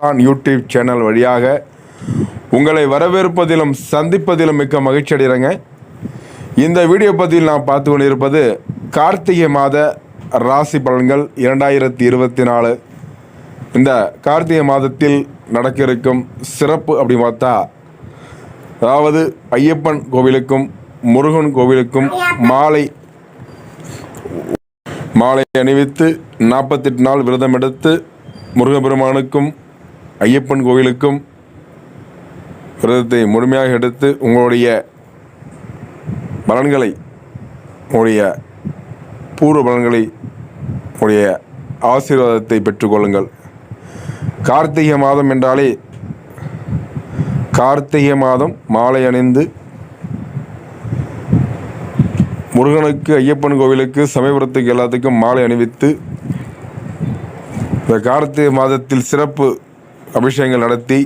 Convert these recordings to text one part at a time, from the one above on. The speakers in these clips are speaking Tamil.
நான் யூடியூப் சேனல் வழியாக உங்களை வரவேற்பதிலும் சந்திப்பதிலும் மிக்க மகிழ்ச்சி அடைகிறேங்க. இந்த வீடியோ பதிவில் நான் பார்த்து கொண்டிருப்பது கார்த்திகை மாத ராசி பலன்கள் இரண்டாயிரத்தி இருபத்தி நாலு. இந்த கார்த்திகை மாதத்தில் நடக்க இருக்கும் சிறப்பு அப்படி பார்த்தா அதாவது ஐயப்பன் கோவிலுக்கும் முருகன் கோவிலுக்கும் மாலை மாலை அணிவித்து நாற்பத்தெட்டு நாள் விரதம் எடுத்து முருகபெருமானுக்கும் ஐயப்பன் கோவிலுக்கும் விரதத்தை முழுமையாக எடுத்து உங்களுடைய பலன்களை உங்களுடைய பூர்வ பலன்களை உங்களுடைய ஆசீர்வாதத்தை பெற்றுக்கொள்ளுங்கள். கார்த்திகை மாதம் என்றாலே கார்த்திகை மாதம் மாலை அணிந்து முருகனுக்கு ஐயப்பன் கோவிலுக்கு சமயபுரத்துக்கு எல்லாத்துக்கும் மாலை அணிவித்து இந்த கார்த்திகை மாதத்தில் சிறப்பு அபிஷேகங்கள் நடத்தி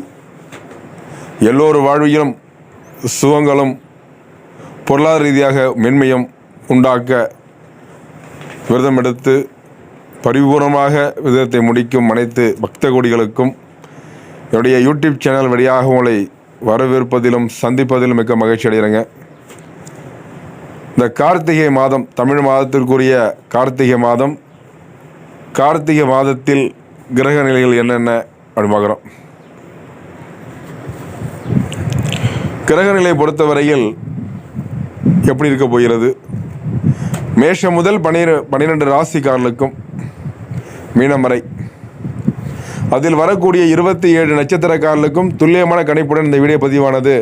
எல்லோரு வாழ்விலும் சுகங்களும் பொருளாதார ரீதியாக மென்மையும் உண்டாக்க விரதம் எடுத்து பரிபூர்ணமாக விரதத்தை முடிக்கும் அனைத்து பக்த கோடிகளுக்கும் என்னுடைய யூடியூப் சேனல் வழியாக உங்களை வரவேற்பதிலும் சந்திப்பதிலும் மிக்க மகிழ்ச்சி அடைகிறேங்க. இந்த கார்த்திகை மாதம் தமிழ் மாதத்திற்குரிய கார்த்திகை மாதம் கார்த்திகை மாதத்தில் கிரக நிலைகள் என்னென்ன அப்படின்னு பார்க்குறோம். கிரக பொறுத்தவரையில் எப்படி இருக்க போகிறது? மேஷம் முதல் பனிர பன்னிரெண்டு ராசிக்காரர்களுக்கும் மீனம் வரை. அதில் வரக்கூடிய இருபத்தி ஏழு நட்சத்திரக்காரர்களுக்கும் துல்லியமான கணிப்புடன் இந்த வீடியோ பதிவானது.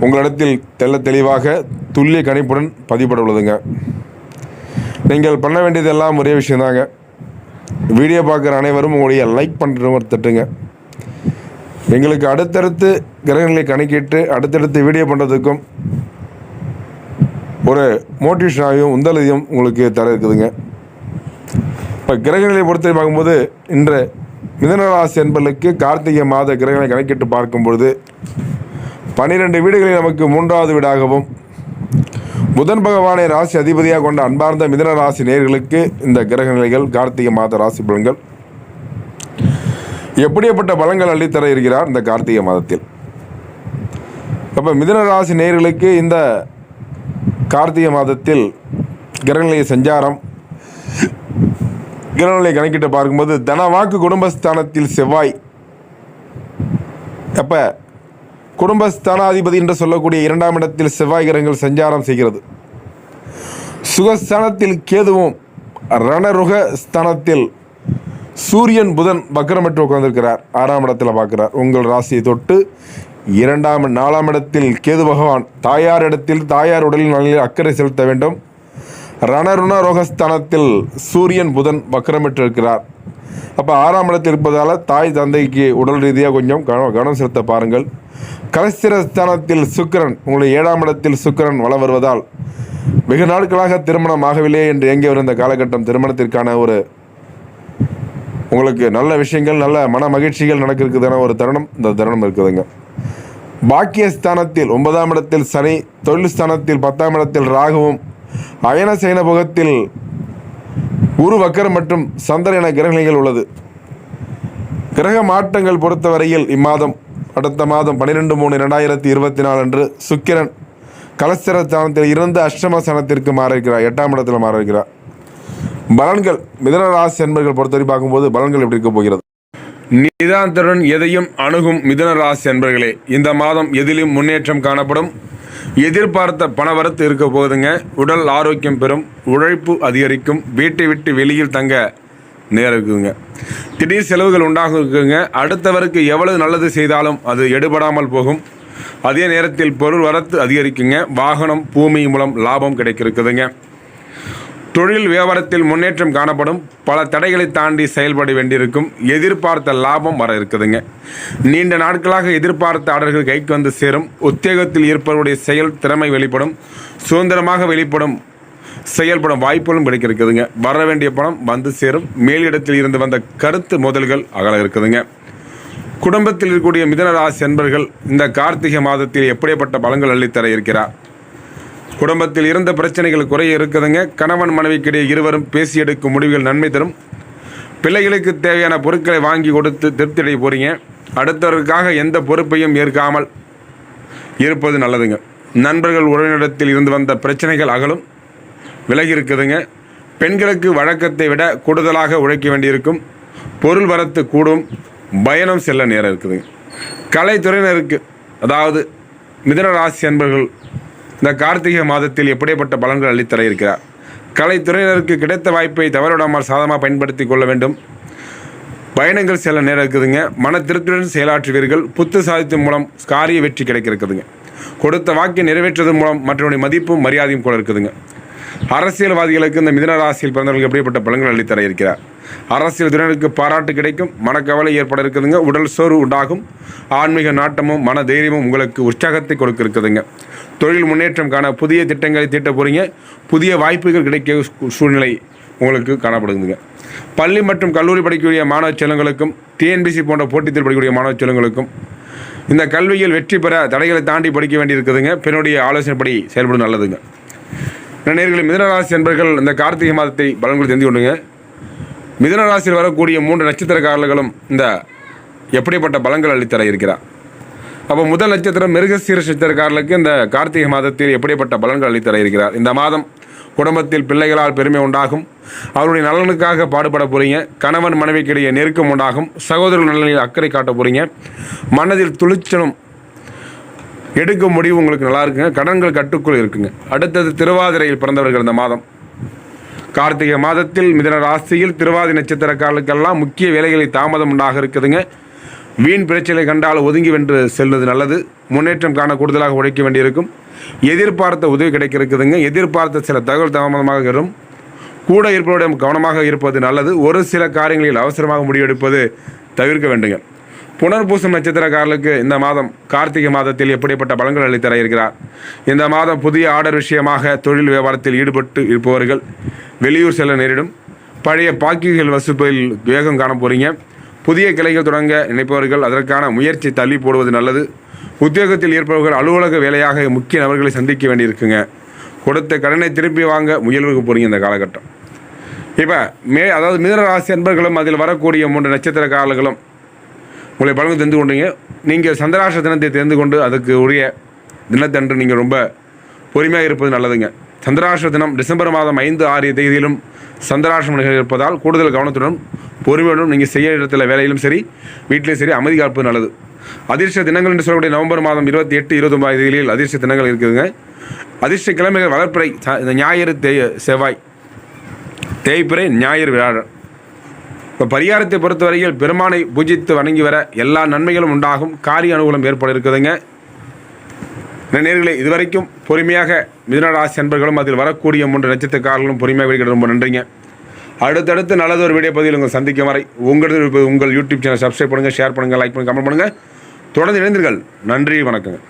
உங்களிடத்தில் தெல்ல தெளிவாக துல்லிய கணிப்புடன் பதிவுபட உள்ளதுங்க. நீங்கள் பண்ண வேண்டியதெல்லாம் ஒரே விஷயந்தாங்க. வீடியோ பார்க்குற அனைவரும் உங்களுடைய லைக் பண்ணுறவர் தட்டுங்க. எங்களுக்கு அடுத்தடுத்து கிரகங்களை கணக்கிட்டு அடுத்தடுத்து வீடியோ பண்ணுறதுக்கும் ஒரு மோட்டிவேஷனாகவும் உந்தலையும் உங்களுக்கு தர இருக்குதுங்க. இப்போ கிரகங்களை பொறுத்து பார்க்கும்போது இன்று மிதனராசி என்பர்களுக்கு கார்த்திகை மாத கிரகங்களை கணக்கிட்டு பார்க்கும்பொழுது பன்னிரெண்டு வீடுகளில் நமக்கு மூன்றாவது வீடாகவும் புதன் பகவானை ராசி அதிபதியாக கொண்ட அன்பார்ந்த மிதன ராசி நேர்களுக்கு இந்த கிரக நிலைகள் கார்த்திகை மாத ராசி பலன்கள். எப்படியப்பட்ட பலன்கள் அள்ளித்தர இருக்கிறார் இந்த கார்த்திகை மாதத்தில்? அப்போ மிதன ராசி நேர்களுக்கு இந்த கார்த்திகை மாதத்தில் கிரகநிலை சஞ்சாரம் கிரகநிலை கணக்கிட்டு பார்க்கும்போது தனவாக்கு குடும்பஸ்தானத்தில் செவ்வாய். அப்போ குடும்பஸ்தானாதிபதி என்று சொல்லக்கூடிய இரண்டாம் இடத்தில் செவ்வாய் கிரகங்கள் சஞ்சாரம் செய்கிறது. சுகஸ்தானத்தில் கேதுவும் ரணருக ஸ்தானத்தில் சூரியன் புதன் வக்கரமற்று உட்கார்ந்திருக்கிறார். ஆறாம் இடத்துல பார்க்கிறார். உங்கள் ராசியை தொட்டு இரண்டாம் நாலாம் இடத்தில் கேது பகவான் தாயார் இடத்தில் தாயார் உடலில் நலில் அக்கறை செலுத்த வேண்டும். ரணருண ரோகஸ்தானத்தில் சூரியன் புதன் வக்கரமிட்டு இருக்கிறார். அப்போ ஆறாம் இடத்தில் இருப்பதால் தாய் தந்தைக்கு உடல் ரீதியாக கொஞ்சம் கவனம் கவனம் செலுத்த பாருங்கள். கலஸ்திரஸ்தானத்தில் சுக்கிரன் உங்களுடைய ஏழாம் இடத்தில் சுக்கிரன் வளம் வருவதால் வெகு நாட்களாக திருமணம் ஆகவில்லை என்று எங்கே வருந்த காலகட்டம்? திருமணத்திற்கான ஒரு உங்களுக்கு நல்ல விஷயங்கள் நல்ல மன மகிழ்ச்சிகள் நடக்கிறதுக்கான ஒரு தருணம். இந்த தருணம் இருக்குதுங்க. பாக்கியஸ்தானத்தில் ஒன்பதாம் இடத்தில் சனி தொழில் ஸ்தானத்தில் பத்தாம் இடத்தில் ராகுவும் அயன சேன புகத்தில் குரு வக்கரம் மற்றும் சந்திரன் என கிரகணிகள் உள்ளது. கிரக மாற்றங்கள் பொறுத்தவரையில் இம்மாதம் அடுத்த மாதம் பன்னிரெண்டு மூணு ரெண்டாயிரத்தி இருபத்தி நாலு அன்று சுக்கிரன் கலஸ்தர ஸ்தானத்தில் இருந்து அஷ்டம ஸ்தானத்திற்கு மாற இருக்கிறார் எட்டாம் இடத்தில் மாற இருக்கிறார் பலன்கள் மிதன ராசி என்பர்கள் பொறுத்தவரை பார்க்கும்போது பலன்கள் எப்படி இருக்க போகிறது? நிதானத்துடன் எதையும் அணுகும் மிதன ராசி என்பர்களே இந்த மாதம் எதிலும் முன்னேற்றம் காணப்படும். எதிர்பார்த்த பணவரத்து இருக்க போகுதுங்க. உடல் ஆரோக்கியம் பெறும் உழைப்பு அதிகரிக்கும் வீட்டை விட்டு வெளியில் தங்க நேரம் இருக்குதுங்க திடீர் செலவுகள் உண்டாக இருக்குங்க அடுத்தவருக்கு எவ்வளவு நல்லது செய்தாலும் அது எடுபடாமல் போகும். அதே நேரத்தில் பொருள் வரத்து அதிகரிக்குங்க. வாகனம் பூமி மூலம் லாபம் கிடைக்க இருக்குதுங்க தொழில் வியாபாரத்தில் முன்னேற்றம் காணப்படும். பல தடைகளை தாண்டி செயல்பட வேண்டியிருக்கும். எதிர்பார்த்த லாபம் வர இருக்குதுங்க. நீண்ட நாட்களாக எதிர்பார்த்த ஆர்டர்கள் கைக்கு வந்து சேரும். உத்தியோகத்தில் இருப்பவருடைய செயல் திறமை வெளிப்படும். சுதந்திரமாக வெளிப்படும். செயல்படும் வாய்ப்புகளும் கிடைக்க இருக்குதுங்க வர வேண்டிய பணம் வந்து சேரும். மேலிடத்தில் இருந்து வந்த கருத்து மோதல்கள் அகல இருக்குதுங்க. குடும்பத்தில் இருக்கக்கூடிய மிதனராசி என்பர்கள் இந்த கார்த்திகை மாதத்தில் எப்படிப்பட்ட பலங்கள் அள்ளித்தர இருக்கிறார்? குடும்பத்தில் இருந்த பிரச்சனைகள் குறைய இருக்குதுங்க. கணவன் மனைவிக்கிடையே இருவரும் பேசி எடுக்கும் முடிவுகள் நன்மை தரும். பிள்ளைகளுக்கு தேவையான பொருட்களை வாங்கி கொடுத்து திருப்தி அடைய போகிறீங்க அடுத்தவருக்காக எந்த பொறுப்பையும் ஏற்காமல் இருப்பது நல்லதுங்க. நண்பர்கள் உறவினரிடத்தில் இருந்து வந்த பிரச்சனைகள் அகலும். விலகி இருக்குதுங்க. பெண்களுக்கு வழக்கத்தை விட கூடுதலாக உழைக்க வேண்டியிருக்கும். பொருள் வரத்து கூடும். பயணம் செல்ல நேரம் இருக்குதுங்க கலைத்துறையினருக்கு அதாவது மிதன ராசி அன்பர்கள் இந்த கார்த்திகை மாதத்தில் எப்படிப்பட்ட பலன்கள் அளித்தர இருக்கிறார்? கலைத்துறையினருக்கு கிடைத்த வாய்ப்பை தவறவிடாமல் சாதமாக பயன்படுத்தி கொள்ள வேண்டும். பயணங்கள் செல்ல நேரம் இருக்குதுங்க. மன திருப்தியுடன் செயலாற்றுவீர்கள். புத்து சாதித்தின் மூலம் காரிய வெற்றி கிடைக்க இருக்குதுங்க. கொடுத்த வாக்கை நிறைவேற்றுவதன் மூலம் மற்றவருடைய மதிப்பும் மரியாதையும் கூட இருக்குதுங்க. அரசியல்வாதிகளுக்கு இந்த மிதன ராசியில் பிறந்தவர்களுக்கு எப்படிப்பட்ட பலன்கள் அளித்தர இருக்கிறார்? அரசியல் துறையினருக்கு பாராட்டு கிடைக்கும் மனக்கவலை ஏற்பட இருக்குதுங்க உடல் சோர்வு உண்டாகும் ஆன்மீக நாட்டமும் மன தைரியமும் உங்களுக்கு உற்சாகத்தை கொடுக்க இருக்குதுங்க தொழில் முன்னேற்றம் காண புதிய திட்டங்களை தீட்ட போறீங்க புதிய வாய்ப்புகள் கிடைக்க சூ- சூழ்நிலை உங்களுக்கு காணப்படுதுங்க. பள்ளி மற்றும் கல்லூரி படிக்கக்கூடிய மாணவ செல்வங்களுக்கும் டிஎன்பிசி போன்ற போட்டித் தேர்வு படிக்கக்கூடிய மாணவ செல்வங்களுக்கும் இந்த கல்வியில் வெற்றி பெற தடைகளை தாண்டி படிக்க வேண்டியிருக்குதுங்க. பெண்ணுடைய ஆலோசனைப்படி செயல்படும் நல்லதுங்க. நேர்களை மிதனராசி அன்பர்கள் இந்த கார்த்திகை மாதத்தை பலன்கள் தெரிந்து கொண்டுங்க மிதனராசியில் வரக்கூடிய மூன்று நட்சத்திரக்காரர்களும் இந்த எப்படிப்பட்ட பலன்கள் அளித்தர இருக்கிறார். அப்போ முதல் நட்சத்திரம் மிருகசீர நட்சத்திரக்காரர்களுக்கு இந்த கார்த்திகை மாதத்தில் எப்படிப்பட்ட பலன்கள் அளித்தர இருக்கிறார். இந்த மாதம் குடும்பத்தில் பிள்ளைகளால் பெருமை உண்டாகும். அவருடைய நலனுக்காக பாடுபட போகிறீங்க கணவன் மனைவிக்கிடையே நெருக்கம் உண்டாகும். சகோதரர்கள் நலனில் அக்கறை காட்ட போகிறீங்க மனதில் துளிச்சலும் எடுக்கும் முடிவு உங்களுக்கு நல்லா இருக்குங்க. கடன்கள் கட்டுக்குள் இருக்குங்க. அடுத்தது திருவாதிரையில் பிறந்தவர்கள் இந்த மாதம். கார்த்திகை மாதத்தில் மிதன ராசியில் திருவாதி நட்சத்திரக்காரர்களுக்கெல்லாம் முக்கிய வேலைகளை தாமதம் உண்டாக இருக்குதுங்க. வீண் பிரச்சனை கண்டால் ஒதுங்கி வென்று செல்வது நல்லது. முன்னேற்றம் காண கூடுதலாக உழைக்க வேண்டியிருக்கும். எதிர்பார்த்த உதவி கிடைக்க இருக்குதுங்க எதிர்பார்த்த சில தகவல் தாமதமாக வரும். கூட இருப்பவருடைய கவனமாக இருப்பது நல்லது. ஒரு சில காரியங்களில் அவசரமாக முடிவெடுப்பது தவிர்க்க வேண்டுங்க. புனர்பூசம் நட்சத்திரக்காரர்களுக்கு இந்த மாதம் கார்த்திகை மாதத்தில் எப்படிப்பட்ட பலன்கள் அளித்தர இருக்கிறார் இந்த மாதம் புதிய ஆர்டர் விஷயமாக தொழில் வியாபாரத்தில் ஈடுபட்டு இருப்பவர்கள் வெளியூர் செல்ல நேரிடும். பழைய பாக்கிகள் வசிப்பதில் வேகம் காண போறீங்க. புதிய கிளைகள் தொடங்க நினைப்பவர்கள் அதற்கான முயற்சி தள்ளி போடுவது நல்லது. உத்தியோகத்தில் இருப்பவர்கள் அலுவலக வேலையாக முக்கிய நபர்களை சந்திக்க வேண்டியிருக்குங்க. கொடுத்த கடனை திருப்பி வாங்க முயல்வுக்கு போறீங்க இந்த காலகட்டம். இப்போ மே அதாவது மீனராசி அன்பர்களும் அதில் வரக்கூடிய மூன்று நட்சத்திரக்காரர்களும் உங்களை பலன் தெரிந்து கொண்டீங்க. நீங்கள் சந்திராஷ்ட தினத்தை தெரிந்து கொண்டு அதுக்கு உரிய தினத்தன்று நீங்கள் ரொம்ப பொறுமையாக இருப்பது நல்லதுங்க. சந்திராஷ்ட தினம் டிசம்பர் மாதம் ஐந்து ஆறு தேதியிலும் சந்திராஷ்டம் இருப்பதால் கூடுதல் கவனத்துடன் பொறுமையுடன் நீங்கள் செய்ய இடத்துல வேலையிலும் சரி வீட்டிலும் சரி அமைதி காப்பது நல்லது. அதிர்ஷ்ட தினங்கள் என்று சொல்லக்கூடிய நவம்பர் மாதம் இருபத்தி எட்டு இருபத்தொம்பது தேதியில் அதிர்ஷ்ட தினங்கள் இருக்குதுங்க. அதிர்ஷ்ட கிழமைகள் வளர்ப்பிறை ஞாயிறு தே செவ்வாய் தேய்பிறை ஞாயிறு வியாழன். இப்போ பரிகாரத்தை பொறுத்தவரையில் பெருமானை பூஜித்து வணங்கி வர எல்லா நன்மைகளும் உண்டாகும். காரிய அனுகூலம் ஏற்பட இருக்குதுங்க நேர்களை இதுவரைக்கும் பொறுமையாக மிதுனராசி அன்பர்களும் அதில் வரக்கூடிய மூன்று நட்சத்திரக்காரர்களும் பொறுமையாக வெளியிட ரொம்ப நன்றிங்க. அடுத்தடுத்து நல்லது ஒரு வீடியோ பதிவில் உங்கள் சந்திக்கும் வரை உங்களது உங்கள் யூடியூப் சேனல் சப்ஸ்கிரைப் பண்ணுங்கள் ஷேர் பண்ணுங்கள் லைக் பண்ணுங்கள் கமெண்ட் பண்ணுங்கள் தொடர்ந்து இணைந்தீர்கள் நன்றி வணக்கங்க.